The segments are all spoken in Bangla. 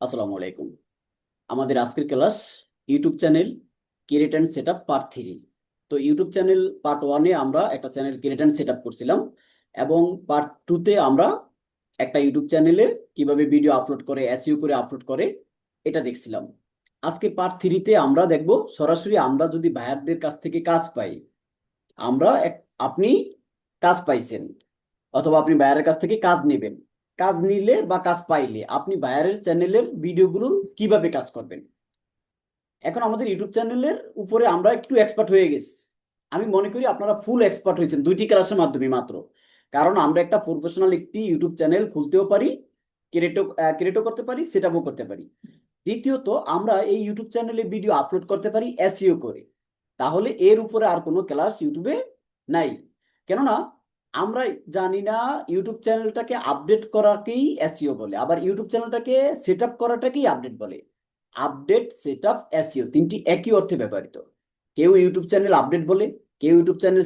আসসালামু আলাইকুম। আমাদের আজকের class YouTube channel create and set up part three. তো ইউটিউব চ্যানেল পার্ট ওয়ানে আমরা একটা channel create and set up করছিলাম এবং পার্ট টুতে আমরা একটা ইউটিউব চ্যানেলে কীভাবে ভিডিও আপলোড করে, এসইউ করে আপলোড করে, এটা দেখছিলাম। আজকে পার্ট থ্রিতে আমরা দেখব সরাসরি আমরা যদি ভাইয়ারদের কাছ থেকে কাজ পাই, আমরা আপনি কাজ পাইছেন অথবা আপনি ভাইয়ারের কাছ থেকে কাজ নেবেন। কাজ নিলে বা কাজ পাইলে আপনি বায়ারের চ্যানেলের ভিডিওগুলো কীভাবে কাজ করবেন? এখন আমাদের ইউটিউব চ্যানেলের উপরে আমরা একটু এক্সপার্ট হয়ে গেছি। আমি মনে করি আপনারা ফুল এক্সপার্ট হয়েছেন, দুইটি ক্লাসের মাধ্যমে মাত্র। কারণ আমরা একটা প্রফেশনাল একটি ইউটিউব চ্যানেল খুলতেও পারি ক্রিয়েটও ক্রিয়েটও করতে পারি সেট করতে পারি। দ্বিতীয়ত, আমরা এই ইউটিউব চ্যানেলে ভিডিও আপলোড করতে পারি এসইও করে। তাহলে এর উপরে আর কোনো ক্লাস ইউটিউবে নাই। কেননা আমরা জানি না ইউটিউব চ্যানেলটাকে আপডেট করাকেই এসইও বলে, আবার ইউটিউব চ্যানেলটাকে সেট আপ করাটাকেই আপডেট বলে। আপডেট সেট আপ এসইও তিনটি একই অর্থে ব্যবহৃত। কেউ ইউটিউব চ্যানেল আপডেট বলে, কেউ ইউটিউব চ্যানেল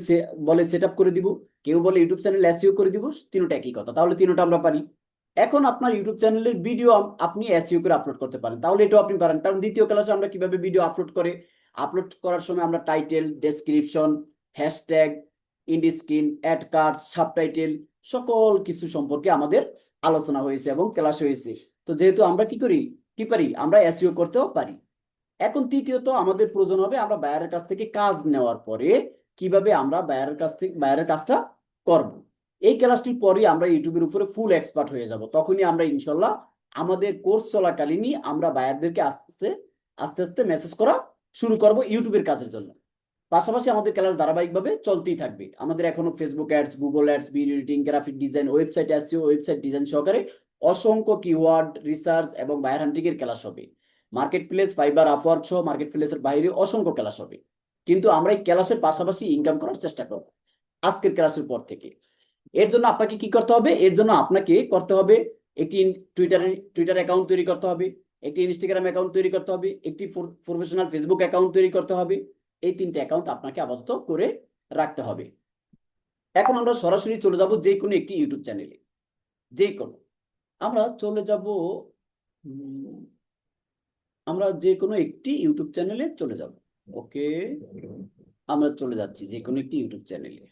বলে সেট আপ করে দিব, কেউ বলে ইউটিউব চ্যানেল এসইও করে দিব, তিনটা একই কথা, তাহলে তিনটা আমরা পারি। এখন আপনার ইউটিউব চ্যানেলের ভিডিও আপনি এসইও করে আপলোড করতে পারেন, তাহলে এটাও আপনি পারেন, কারণ দ্বিতীয় ক্লাসে আমরা কীভাবে ভিডিও আপলোড করে আপলোড করার সময় আমরা title description hashtag end screen add card subtitle, সকল কিছু সম্পর্কে আমাদের আলোচনা হয়েছে এবং ক্লাস হয়েছে। তো যেহেতু আমরা কি করি? কি পারি? আমরা এসইও করতেও পারি। এখন তৃতীয়ত আমাদের প্রয়োজন হবে আমরা বায়ারের কাছ থেকে কাজ নেওয়ার পরে কীভাবে আমরা বায়ারের কাছ থেকে, বায়ারের কাজটা করব। এই ক্লাসটির পরে আমরা ইউটিউবের উপরে ফুল এক্সপার্ট হয়ে যাব। তখনই আমরা ইনশাল্লাহ আমাদের কোর্স চলাকালীনই আমরা বায়ারদেরকে আস্তে আস্তে আস্তে আস্তে মেসেজ করা শুরু করব ইউটিউবের কাজের জন্য। পাশাপাশি আমাদের ক্লাস ধারাবাহিকভাবে চলতেই থাকবে। আমাদের এখনও Facebook ads Google ads video editing graphic design website SEO website design সহকারে অসংখ্য কিওয়ার্ড রিসার্চ এবং বায়ার হান্টিং এর ক্লাস হবে মার্কেট প্লেস ফাইবার আপওয়ার্ক সহ মার্কেট প্লেসের বাইরে অসংখ্য ক্লাস হবে কিন্তু আমরা এই ক্লাসের পাশাপাশি ইনকাম করার চেষ্টা করব আজকের ক্লাসের পর থেকে। এর জন্য আপনাকে কি করতে হবে? এর জন্য আপনাকে করতে হবে একটি টুইটার টুইটার অ্যাকাউন্ট তৈরি করতে হবে, একটি ইনস্টাগ্রাম অ্যাকাউন্ট তৈরি করতে হবে, একটি প্রফেশনাল ফেসবুক অ্যাকাউন্ট তৈরি করতে হবে। এই তিনটে অ্যাকাউন্ট আপনাকে আপাতত করে রাখতে হবে। এখন আমরা সরাসরি চলে যাব যে কোনো একটি ইউটিউব চ্যানেলে যে কোনো। আমরা চলে যাব আমরা যে কোনো একটি ইউটিউব চ্যানেলে চলে যাব। ওকে? আমরা চলে যাচ্ছি যে কোনো একটি ইউটিউব চ্যানেলে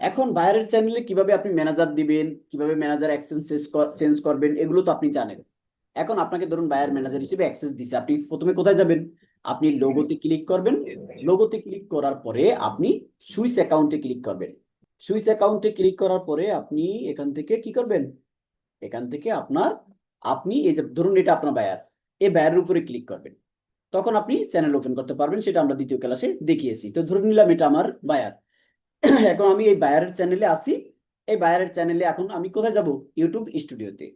এখন বাইরের চ্যানেলে কীভাবে আপনি ম্যানেজার দিবেন, কীভাবে ম্যানেজার অ্যাকসেস চেঞ্জ করবেন, এগুলো তো আপনি জানেন। এখন আপনাকে ধরুন বায়ার ম্যানেজার হিসেবে অ্যাক্সেস দিছে। আপনি প্রথমে কোথায় যাবেন? আপনি লোগোতে ক্লিক করবেন। লোগোতে ক্লিক করার পরে আপনি সুইচ অ্যাকাউন্টে ক্লিক করবেন। সুইচ অ্যাকাউন্টে ক্লিক করার পরে আপনি এখান থেকে কি করবেন? এখান থেকে আপনার, আপনি এই যে ধরুন এটা আপনার বায়ার এই বায়ারের উপরে ক্লিক করবেন। তখন আপনি চ্যানেল ওপেন করতে পারবেন, সেটা আমরা দ্বিতীয় ক্লাসে দেখিয়েছি। তো ধরে নিলাম এটা আমার বায়ার এখন আমি এই বায়ারের চ্যানেলে আসি এই বায়ারের চ্যানেলে এখন আমি কোথায় যাব? ইউটিউব স্টুডিওতে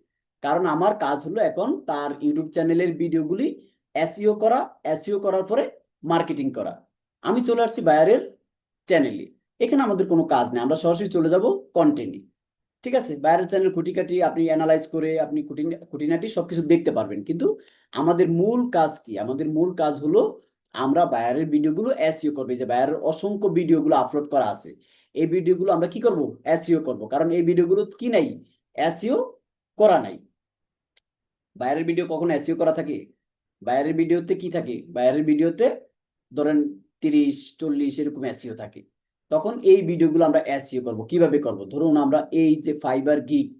কারণ আমার কাজ হলো এখন তার ইউটিউব চ্যানেলের ভিডিওগুলি এসইও করা এসইও করার পরে মার্কেটিং করা। আমি চলে আসছি বায়ারের চ্যানেলে এখানে আমাদের কোনো কাজ নেই, আমরা সরাসরি চলে যাব কন্টেন্টে ঠিক আছে? বায়ারের চ্যানেল খুঁটিকাটি, আপনি অ্যানালাইজ করে আপনি খুঁটি- খুঁটিনাটি সবকিছু দেখতে পারবেন। কিন্তু আমাদের মূল কাজ কি? আমাদের মূল কাজ হলো আমরা বায়ারের ভিডিওগুলো এসইও করবে। যে বায়ারের অসংখ্য ভিডিওগুলো আপলোড করা আছে। এই ভিডিওগুলো আমরা কি করব? এসইও করব। কারণ এই ভিডিওগুলো কি নাই? এসইও করা নাই। বাইরের ভিডিও কখনো এসইও করা থাকে? বাইরের ভিডিওতে কি থাকে? বাইরের ভিডিওতে ধরেন তিরিশ, চল্লিশ এরকম এসইও থাকে। তখন এই ভিডিওগুলো আমরা এসইও করব। কীভাবে করব? ধরুন আমরা এই যে ফাইবার গিগ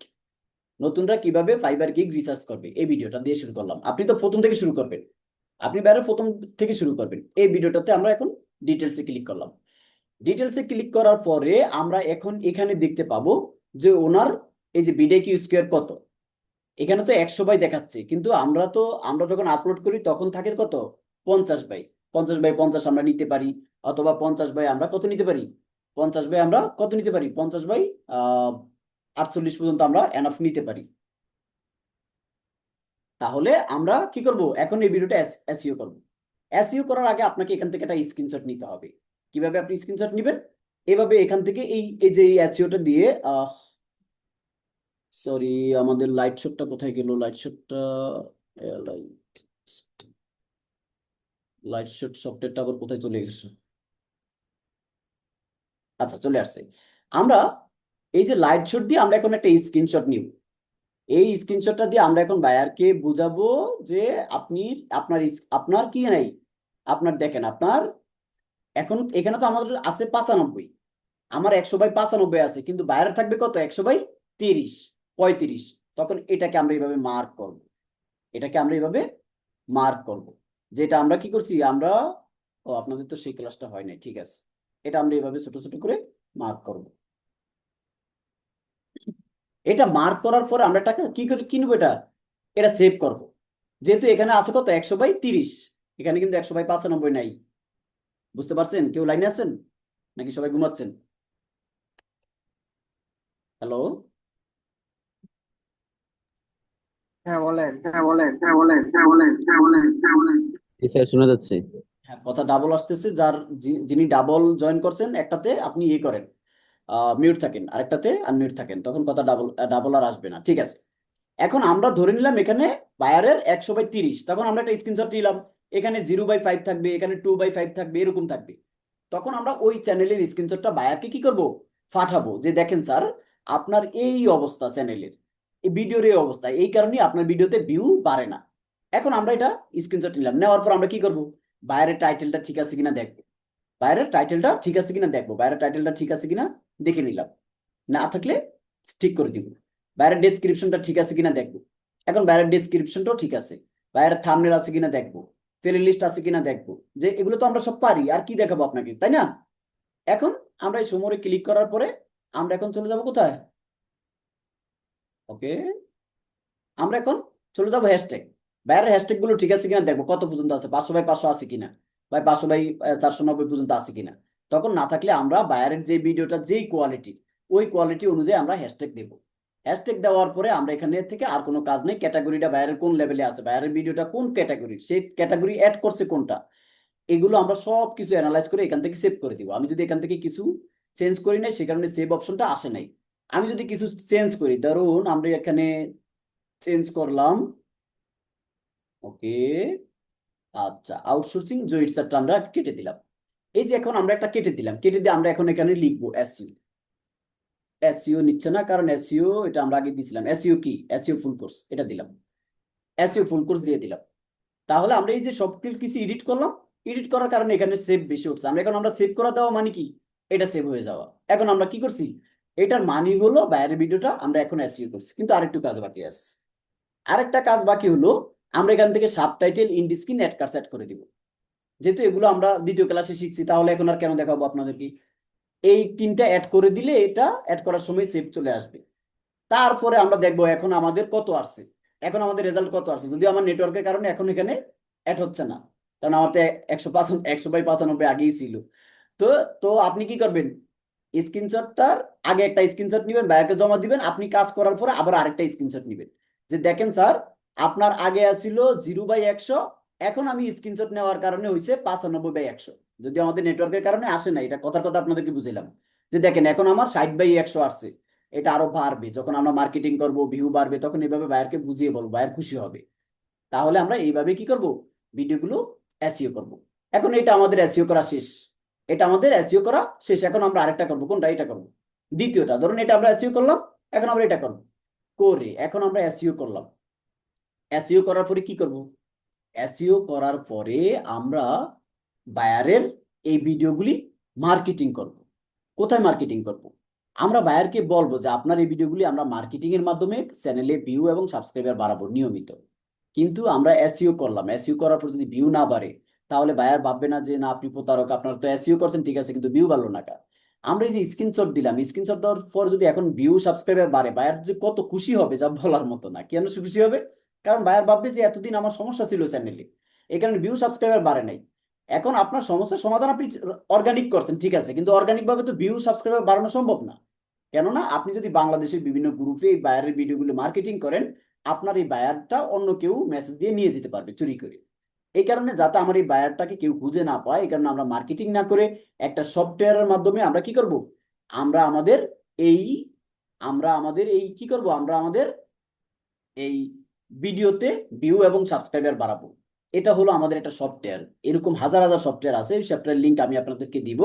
নতুনরা কীভাবে ফাইবার গিগ রিসার্চ করবে? এই ভিডিওটা দিয়ে শুরু করলাম। আপনি তো প্রথম থেকে শুরু করবেন। আপনি বাইরে প্রথম থেকে শুরু করবেন। এই ভিডিওটাতে আমরা এখন ডিটেলসে ক্লিক করলাম। ডিটেলসে ক্লিক করার পরে আমরা এখন এখানে দেখতে পাবো যে ওনার এই যে বিডে কিউ স্কোয়ার কত? এখানে তো একশো বাই দেখাচ্ছে, কিন্তু আমরা তো, আমরা যখন আপলোড করি তখন থাকে কত? পঞ্চাশ বাই। পঞ্চাশ বাই পঞ্চাশ আমরা নিতে পারি, অথবা পঞ্চাশ বাই আমরা কত নিতে পারি? পঞ্চাশ বাই আমরা কত নিতে পারি? পঞ্চাশ বাই আটচল্লিশ পর্যন্ত আমরা এনাফ নিতে পারি। তাহলে আমরা কি করব? এখন এই ভিডিওটা এসইও করব। এসইও করার আগে আপনাকে এখান থেকে একটা স্ক্রিনশট নিতে হবে। কীভাবে আপনি স্ক্রিনশট নেবেন? এভাবে এখান থেকে এই এই যে এসইওটা দিয়ে সরি আমাদের লাইট শটটা কোথায় গেল? লাইট শটটা লাইট শট সফটওয়্যারটা আবার কোথায় চলে গেছে? আচ্ছা চলে আসছে। আমরা এই যে লাইট শট দিয়ে আমরা এখন একটা স্ক্রিনশট নিব। এই স্ক্রিনশটটা দিয়ে আমরা এখন বায়ারকে বুঝাবো যে আপনি, আপনার আপনার কি নাই? আপনার দেখেন, আপনার এখন, এখানে তো আমাদের আছে পাঁচানব্বই। আমার একশো বাই পাঁচানব্বই আছে, কিন্তু বায়ার থাকবে কত? একশো বাই তিরিশ। পঁয়ত্রিশ, তখন এটাকে আমরা এইভাবে মার্ক করব। এটাকে আমরা এইভাবে মার্ক করব। যেটা আমরা কি করছি? আমরা, ও, আপনাদের তো সেই ক্লাসটা হয় নাই, ঠিক আছে। এটা আমরা এইভাবে ছোট ছোট করে মার্ক করব। এটা মার্ক করার পরে আমরা টাকা কি করে কিনবো এটা? এটা সেভ করব। যেহেতু এখানে আছে কত? একশো বাই তিরিশ। এখানে কিন্তু একশো বাই পাঁচানব্বই নাই। বুঝতে পারছেন? কেউ লাইনে আছেন? নাকি সবাই ঘুমাচ্ছেন? হ্যালো? হ্যাঁ বলেন হ্যাঁ বলেন হ্যাঁ বলেন হ্যাঁ বলেন হ্যাঁ বলেন হ্যাঁ বলেন। স্যার শোনা যাচ্ছে। হ্যাঁ কথা ডাবল আসতেছে যার যিনি ডাবল জয়েন করছেন একটাতে আপনি ইয়ে করেন মিউট থাকেন আরেকটাতে আনমিউট থাকেন তখন কথা ডাবল ডাবল আর আসবে না ঠিক আছে। এখন আমরা ধরে নিলাম এখানে বায়ারের একশো বাই তিরিশ তখন আমরা একটা স্ক্রিনশট নিলাম এখানে জিরো বাই ফাইভ থাকবে এখানে টু বাই ফাইভ থাকবে এরকম থাকবে। তখন আমরা ওই চ্যানেলের স্ক্রিনশটটা বায়ারকে কি করব? পাঠাবো যে দেখেন স্যার আপনার এই অবস্থা চ্যানেলের ভিডিওর এই অবস্থা। এই কারণে আপনার ভিডিওতে ভিউ বাড়ে না। এখন আমরা এটা স্ক্রিনশট নিলাম। নেওয়ার পর আমরা কি করব? বাইরের টাইটেলটা ঠিক আছে কিনা দেখব। বাইরের টাইটেলটা ঠিক আছে কিনা দেখব। বাইরের টাইটেলটা ঠিক আছে কিনা দেখে নিলাম। না থাকলে ঠিক করে দিব। বাইরের ডেসক্রিপশনটা ঠিক আছে কিনা দেখব। এখন বাইরের ডেসক্রিপশনটাও ঠিক আছে। বাইরের থাম্বনেল আছে কিনা দেখব। প্লে লিস্ট আছে কিনা দেখব। যে এগুলো তো আমরা সব পারি, আর কি দেখাবো আপনাকে, তাই না? এখন আমরা এই সমরে ক্লিক করার পরে আমরা এখন চলে যাব কোথায়? ওকে? আমরা এখন চলে যাব হ্যাশট্যাগ বাইরের হ্যাশট্যাগগুলো ঠিক আছে কিনা দেখব, কত পর্যন্ত আছে, পাঁচশো বাই পাঁচশো আছে কিনা, বা পাঁচশো বাই চারশো নব্বই পর্যন্ত আছে কিনা। তখন না থাকলে আমরা বাইরের যে ভিডিওটা, যেই কোয়ালিটি ওই কোয়ালিটি অনুযায়ী আমরা হ্যাশট্যাগ দেবো। হ্যাশট্যাগ দেওয়ার পরে আমরা এখানে থেকে আর কোনো কাজ নেই ক্যাটাগরিটা বাইরের কোন লেভেলে আছে, বাইরের ভিডিওটা কোন ক্যাটাগরি সেই ক্যাটাগরি অ্যাড করছে কোনটা, এগুলো আমরা সব কিছু অ্যানালাইজ করে এখান থেকে সেভ করে দিব। আমি যদি এখান থেকে কিছু চেঞ্জ করি নাই সে কারণে সেভ অপশনটা আসে নাই। আমি যদি কিছু চেঞ্জ করি, ধরুন আমরা এখানে চেঞ্জ করলাম ওকে আচ্ছা আউটসোর্সিং জয়েন্টসারটা আমরা কেটে দিলাম। এই যে এখন আমরা একটা কেটে দিলাম, কেটে দিয়ে আমরা এখন এখানে লিখব এসইউ এসইও নিচ্ছে না, কারণ এসইও এটা আমরা আগে দিয়েছিলাম। এসইও কি? এসইও ফুল কোর্স এটা দিলাম। এসইও ফুল কোর্স দিয়ে দিলাম। তাহলে আমরা এই যে সব কিছু এডিট করলাম এডিট করার কারণে এখানে সেভ বেশি উঠছে আমরা এখন আমরা সেভ করা দেওয়া মানে কি? এটা সেভ হয়ে যাওয়া। এখন আমরা কি করছি? এটার মানি হলো বাইরের ভিডিওটা আমরা এখন এসইও করছি। কিন্তু আরেকটু কাজ বাকি আছে। আরেকটা কাজ বাকি হলো, আমরা এখান থেকে subtitle end screen add card set করে দিব। যেহেতু এগুলো আমরা দ্বিতীয় ক্লাসে শিখছি, তাহলে এখন আর কেন দেখাবো আপনাদেরকে? এই তিনটা অ্যাড করে দিলে এটা অ্যাড করার সময় সেভ চলে আসবে। তারপরে আমরা দেখব এখন আমাদের কত আসছে। এখন আমাদের রেজাল্ট কত আসছে? যদি আমার নেটওয়ার্কের কারণে এখন এখানে অ্যাড হচ্ছে না। কারণ আমার তো একশো পাঁচ, একশো বাই পাঁচানব্বই আগেই ছিল। তো তো আপনি কি করবেন? স্ক্রিনশটটার আগে একটা স্ক্রিনশট নেবেন ব্যাকে জমা দিবেন, আপনি কাজ করার পরে আবার আরেকটা স্ক্রিনশট নেবেন। যে দেখেন স্যার, আপনার আগে আসছিল জিরো বাই একশো, এখন আমি স্ক্রিনশট নেওয়ার কারণে হয়েছে পাঁচানব্বই বাই একশো। যদি আমাদের নেটওয়ার্কের কারণে আসে না, এটা কথার কথা আপনাদেরকে বুঝাইলাম। যে দেখেন, এখন আমার ষাট বাই একশো আসছে। এটা আরও বাড়বে। যখন আমরা মার্কেটিং করব ভিউ বাড়বে, তখন এইভাবে বায়ারকে বুঝিয়ে বলব বায়ার খুশি হবে। তাহলে আমরা এইভাবে কি করব? ভিডিওগুলো এসইও করব। এখন এটা আমাদের এসইও করা শেষ। এটা আমাদের এসইও করা, শেষ। এখন আমরা আরেকটা করব। কোনটা? এটা করব। দ্বিতীয়টা, ধরুন এটা আমরা এসইও করলাম, এখন আমরা এটা করব। করে, এখন আমরা এসইও করলাম। এসইও করার পরে কি করব? এসইও করার পরে আমরা বায়ারের এই ভিডিওগুলি মার্কেটিং করব। কোথায় মার্কেটিং করব? আমরা বায়ারকে বলব যে, আপনার এই ভিডিওগুলি আমরা মার্কেটিং এর মাধ্যমে চ্যানেলে ভিউ এবং সাবস্ক্রাইবার বাড়াবো নিয়মিত। কিন্তু আমরা এসইও করলাম। এসইও করার পর যদি ভিউ না বাড়ে তাহলে বায়ার ভাববে না যে, না, আপনি প্রতারক, আপনার তো এসইও করছেন, ঠিক আছে, কিন্তু ভিউ বাড়লো না আমরা এই যে স্ক্রিনশট দিলাম স্ক্রিনশট দেওয়ার পর যদি এখন ভিউ সাবস্ক্রাইবার বাড়ে বায়ার যে কত খুশি হবে, যা বলার মতো না, কেন খুশি হবে? কারণ বায়ার ভাববে যে, এতদিন আমার সমস্যা ছিল চ্যানেলে এই কারণে ভিউ সাবস্ক্রাইবার বাড়ে নাই। এখন আপনার সমস্যার সমাধান আপনি অর্গানিক করছেন, ঠিক আছে, কিন্তু অর্গানিক ভাবে তো ভিউ সাবস্ক্রাইবার বাড়ানো সম্ভব না। কেননা আপনি যদি বাংলাদেশের বিভিন্ন গ্রুপে এই বায়ারের ভিডিওগুলো মার্কেটিং করেন, আপনার এই বায়ারটা অন্য কেউ মেসেজ দিয়ে নিয়ে যেতে পারবে চুরি করে। এই কারণে যাতে আমার এই বায়ারটাকে কেউ খুঁজে না পায়, এই কারণে আমরা মার্কেটিং না করে একটা সফটওয়্যারের মাধ্যমে আমরা কি করব? আমরা আমাদের এই, আমরা আমাদের এই কি করব? আমরা আমাদের এই ভিডিওতে ভিউ এবং সাবস্ক্রাইবার বাড়াবো। এটা হলো আমাদের একটা সফটওয়্যার এরকম হাজার হাজার সফটওয়্যার আছে সফটওয়্যার লিঙ্ক আমি আপনাদেরকে দিব।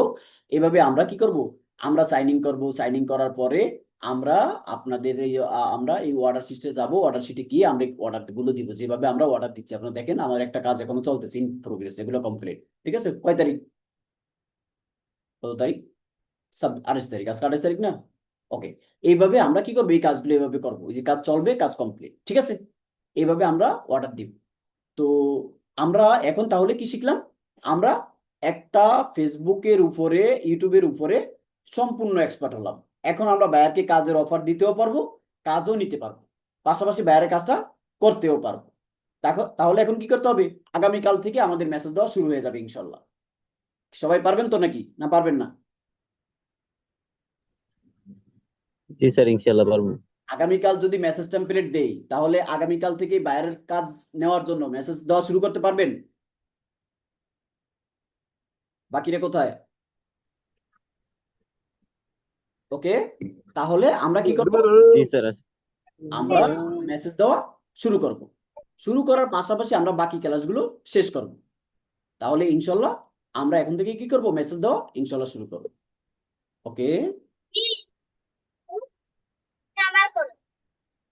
এভাবে আমরা কি করব? আমরা সাইন ইন করব। সাইন ইন করার পরে আমরা আপনাদের এই আমরা এই অর্ডার শিটে যাব অর্ডার শিটে গিয়ে আমরা অর্ডারগুলো দিব। যেভাবে আমরা অর্ডার দিচ্ছি, আপনারা দেখেন আমার একটা কাজ এখনও চলতেছে ইন প্রোগ্রেস এগুলো কমপ্লিট ঠিক আছে? কয় তারিখ? কত তারিখ? সাব আঠাশ তারিখ। আজকে আঠাশ তারিখ না? ওকে এইভাবে আমরা কি করব? এই কাজগুলো এইভাবে করব। যে কাজ চলবে, কাজ কমপ্লিট ঠিক আছে? এইভাবে আমরা অর্ডার দিব। তো আমরা এখন তাহলে কি শিখলাম? আমরা একটা ফেসবুকের উপরে ইউটিউবের উপরে সম্পূর্ণ এক্সপার্ট হলাম। এখন আমরা বায়ারকে কাজের অফার দিতেও পারব কাজও নিতে পারব। পাশাপাশি বায়ারের কাজটা করতেও পারব। তাহলে এখন কি করতে হবে? আগামীকাল থেকে আমাদের মেসেজ দেওয়া শুরু হয়ে যাবে ইনশাল্লাহ। সবাই পারবেন তো নাকি? না পারবেন না? জি স্যার ইনশাল্লাহ পারব। আগামীকাল যদি মেসেজ টেমপ্লেট দেই তাহলে আগামীকাল থেকে বায়ারের কাজ নেওয়ার জন্য মেসেজ দেওয়া শুরু করতে পারবেন? বাকিরা কোথায়? ওকে? তাহলে আমরা কি করব? আমরা মেসেজ দেওয়া শুরু করব। শুরু করার পাশাপাশি আমরা বাকি ক্লাসগুলো শেষ করব। তাহলে ইনশাল্লাহ আমরা এখন থেকে কি করব? মেসেজ দেওয়া ইনশাল্লাহ শুরু করব। ওকে?